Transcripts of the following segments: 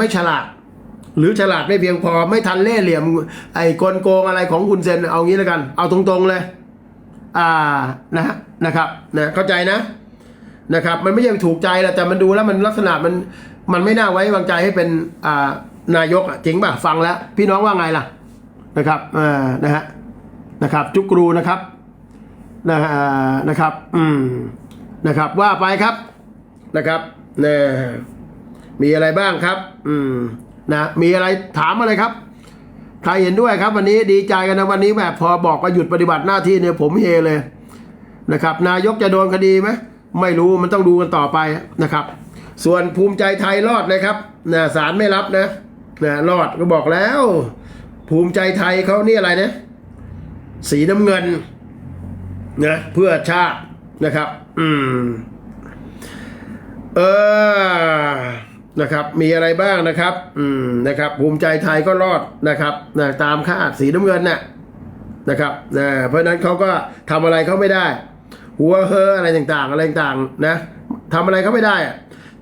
ไม่ฉลาด หรือฉลาดไม่เพียงพอไม่ทันเล่เหลี่ยม ไอ้กลโกงอะไรของคุณเซนเอางี้แล้วกัน เอาตรงๆเลย อ่านะนะครับนะเข้าใจนะนะครับ มันไม่ใช่ถูกใจแหละแต่มันดูแล้วมันลักษณะมันมันไม่น่าไว้วางใจให้เป็นอ่านายกอะจริงป่ะฟังแล้ว พี่น้องว่าไงล่ะนะครับอ่านะฮะนะครับ จุกรูนะครับนะฮะนะครับ อืมนะครับ ว่าไปครับนะครับเนะ มีอะไรบ้างครับ อืม นะ มีอะไรถามอะไรครับ ใครเห็นด้วยครับ วันนี้ดีใจกันนะวันนี้แบบพอบอกว่าหยุดปฏิบัติหน้าที่เนี่ยผมเฮเลยนะครับ นายกจะโดนคดีไหมไม่รู้มันต้องดูกันต่อไปนะครับ ส่วนภูมิใจไทยรอดเลยครับนะศาลไม่รับนะนะรอดก็บอกแล้ว ภูมิใจไทยเขานี่อะไรนะสีน้ำเงินนะเพื่อชาตินะครับ อืม เออ นะครับ มีอะไรบ้างนะครับ อืมนะครับ ภูมิใจไทยก็รอดนะครับนะตามคาดสีน้ำเงินน่ะนะครับนะเพราะนั้นเขาก็ทำอะไรเขาไม่ได้ หัวเฮออะไรต่างๆ อะไรต่างๆนะทำอะไรเขาไม่ได้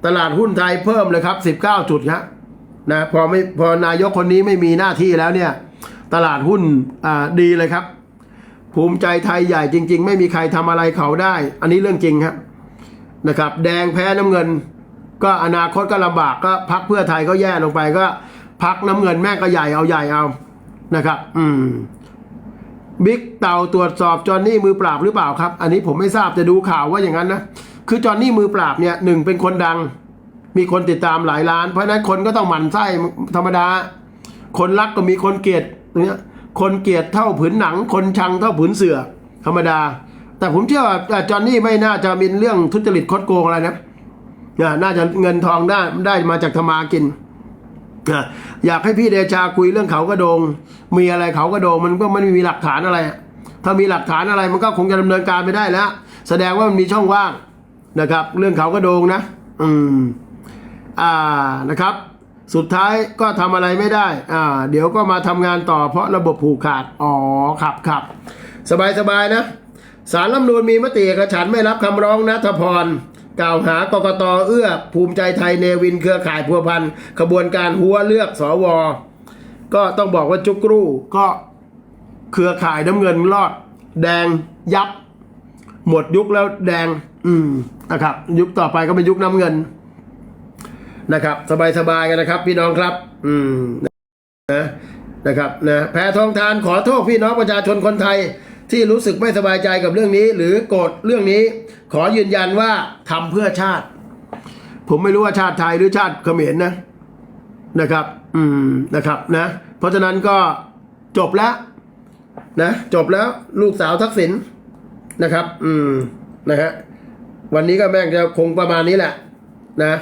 ตลาดหุ้นไทยเพิ่มเลยครับ 19 จุดครับนะพอไม่พอนายกคนนี้ไม่มีหน้าที่แล้วเนี่ย ตลาดหุ้นอ่าดีเลยครับ ภูมิใจไทยใหญ่จริง ๆ ไม่มีใครทำอะไรเขาได้ อันนี้เรื่องจริงครับนะครับ แดงแพ้น้ำเงิน ก็อนาคตก็ลำบากก็พักเพื่อไทยก็แย่ลงไปก็พักน้ำเงินแม่ก็ใหญ่เอาใหญ่เอานะครับ อืมบิ๊กเต่าตรวจสอบจอห์นนี่มือปราบหรือเปล่าครับ อันนี้ผมไม่ทราบจะดูข่าวว่าอย่างนั้นนะคือจอห์นนี่มือปราบเนี่ยหนึ่งเป็นคนดัง มีคนติดตามหลายล้าน เพราะนั้นคนก็ต้องหมั่นไส้ธรรมดา คนรักก็มีคนเกลียดตรงเนี้ยคนเกลียดเท่าผืนหนัง คนชังเท่าผืนเสือธรรมดา แต่ผมเชื่อว่าจอห์นนี่ไม่น่าจะมีเรื่องทุจริตคดโกงอะไรนะ น่าจะเงินทองได้ได้มาจากธรรมากินอ่าอยากให้พี่เดชาคุยเรื่องเขากระโดง มีอะไรเขากระโดงมันก็ไม่มีหลักฐานอะไร ถ้ามีหลักฐานอะไรมันก็คงจะดำเนินการไปได้แล้ว แสดงว่ามันมีช่องว่างนะครับ เรื่องเขากระโดงนะ อืม อ่านะครับ สุดท้ายก็ทำอะไรไม่ได้ อ่า เดี๋ยวก็มาทำงานต่อเพราะระบบผูกขาด อ๋อครับครับสบายสบายนะสารรัฐมนูญมีมติเอกฉันไม่รับคำร้องนัทพร กล่าวหากกตเอื้อ ภูมิใจไทยเนวินเครือข่ายพัวพันขบวนการหัวเลือกสว ก็ต้องบอกว่าจุกรูก็เครือข่ายน้ำเงินรอด แดงยับ หมดยุคแล้วแดง อืมนะครับ ยุคต่อไปก็เป็นยุคน้ำเงิน นะครับ สบายๆกันนะครับ พี่น้องครับ อืมนะนะครับนะแพทองทานขอโทษพี่น้องประชาชนคนไทย ที่รู้สึกไม่สบายใจกับเรื่องนี้ หรือโกรธเรื่องนี้ ขอยืนยันว่าทำเพื่อชาติ ผมไม่รู้ว่าชาติไทยหรือชาติเขมรนะนะครับ อืมนะครับนะ เพราะฉะนั้นก็จบแล้วนะจบแล้วลูกสาวทักษิณนะครับ อืมนะฮะวันนี้ก็แม่งจะคงประมาณนี้แหละ นะ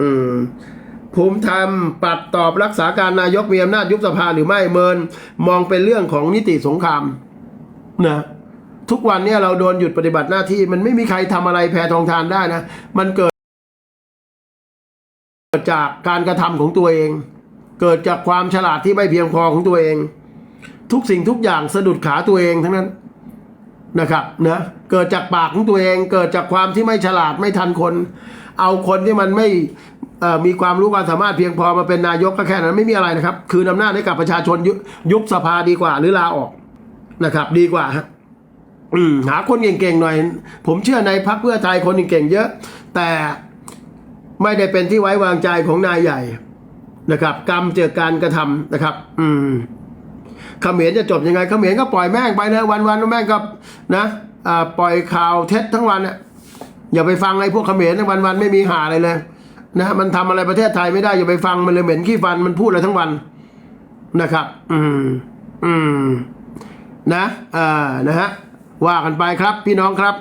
อืมภูมิธรรมปัดตอบรักษาการนายกมีอำนาจยุบสภาหรือไม่เมิน มองเป็นเรื่องของนิติสงคราม นะทุกวันเนี่ยเราโดนหยุดปฏิบัติหน้าที่ มันไม่มีใครทำอะไรแพรทองทานได้นะ มันเกิดเกิดจากการกระทำของตัวเอง เกิดจากความฉลาดที่ไม่เพียงพอของตัวเอง ทุกสิ่งทุกอย่างสะดุดขาตัวเองทั้งนั้นนะครับนะเกิดจากปากของตัวเอง เกิดจากความที่ไม่ฉลาดไม่ทันคน เอาคนที่มันไม่มีความรู้ความสามารถเพียงพอมาเป็นนายกก็แค่นั้นไม่มีอะไรนะครับ คืนอำนาจให้กับประชาชนยุบสภาดีกว่าหรือลาออก นะครับ ดีกว่าฮะอืมหาคนเก่งๆหน่อย ผมเชื่อในพรรคเพื่อไทยคนเก่งๆเยอะ แต่ไม่ได้เป็นที่ไว้วางใจของนายใหญ่นะครับ กรรมเจอการกระทำนะครับ อืมเขมรจะจบยังไงเขมรก็ปล่อยแม่งไปเลยวันวันๆแม่งก็นะอ่าปล่อยข่าวเท็จทั้งวันอะอย่าไปฟังไอ้พวกเขมรทั้งวันวันๆไม่มีหาอะไรเลยนะมันทำอะไรประเทศไทยไม่ได้อย่าไปฟังมันเลยเหม็นขี้ฟันมันพูดอะไรทั้งวันนะครับ อืม อืม นะอ่านะฮะว่ากันไปครับพี่น้องครับ